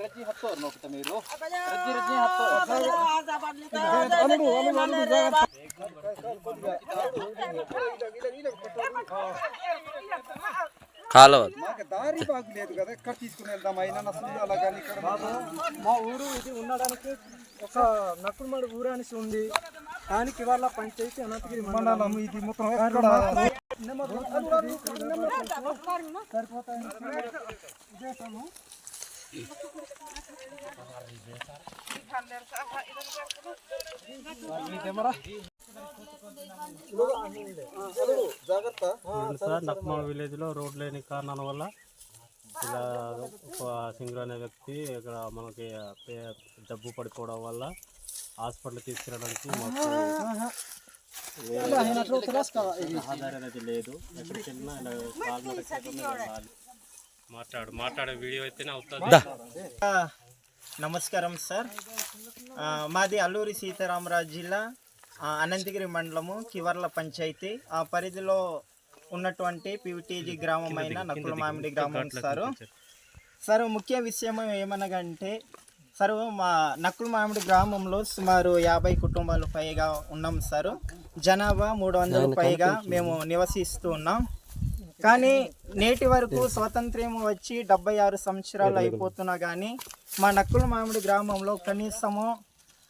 రజ్జి హత్తోరు నొక్కుతా మీరు కాలువ మాకు దారి బాగు లేదు కదా ఎక్కడ తీసుకుని వెళ్దాం అయినా నష్టం అలా కానీ ఇక్కడ మా ఊరు ఇది ఉండడానికి ఒక నక్కుడుమడి ఊరు అనేసి ఉంది దానికి ఇవాళ పంచాయతీ అనంతగిరి మండలం ఇది మొత్తం ఎక్కడ జాగ్రత్త సార్ నక్మా విలేజ్లో రోడ్ లేని కారణాల వల్ల ఇలా ఒక సింగర్ అనే వ్యక్తి ఇక్కడ మనకి జబ్బు పడిపోవడం వల్ల హాస్పిటల్ తీసుకెళ్ళడానికి మాకు ఆధారం అనేది లేదు ఎక్కడికి వెళ్ళినా ఇలా కాలు. మాట్లాడు మాట్లాడే వీడియో అయితేనే అవుతుంది. నమస్కారం సార్. మాది అల్లూరి సీతారామరాజు జిల్లా అనంతగిరి మండలము కివర్ల పంచాయతీ. ఆ పరిధిలో ఉన్నటువంటి పివిటీజీ గ్రామం అయిన నకుల మామిడి గ్రామం సారు. సార్ ముఖ్య విషయం ఏమనగంటే సార్ మా నకుల మామిడి గ్రామంలో సుమారు యాభై కుటుంబాలు పైగా ఉన్నాం సార్. జనాభా మూడు వందలు పైగా మేము నివసిస్తూ ఉన్నాం. కానీ నేటి వరకు స్వాతంత్ర్యం వచ్చి డెబ్బై ఆరు సంవత్సరాలు అయిపోతున్నా కానీ మా నక్కుల మామిడి గ్రామంలో కనీసము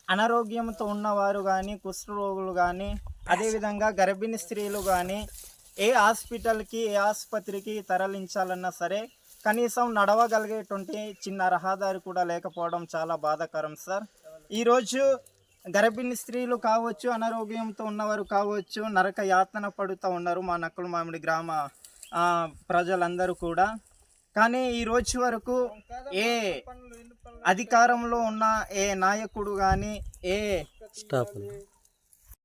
అనారోగ్యంతో ఉన్నవారు కానీ కుష్ఠరోగులు కానీ అదేవిధంగా గర్భిణీ స్త్రీలు కానీ ఏ హాస్పిటల్కి ఏ ఆసుపత్రికి తరలించాలన్నా సరే కనీసం నడవగలిగేటువంటి చిన్న రహదారి కూడా లేకపోవడం చాలా బాధాకరం సార్. ఈరోజు గర్భిణీ స్త్రీలు కావచ్చు అనారోగ్యంతో ఉన్నవారు కావచ్చు నరక యాతన పడుతూ ఉన్నారు మా నక్కుల మామిడి గ్రామ ప్రజలందరూ కూడా. కానీ ఈ రోజు వరకు ఏ అధికారంలో ఉన్న ఏ నాయకుడు కానీ ఏ స్టాప్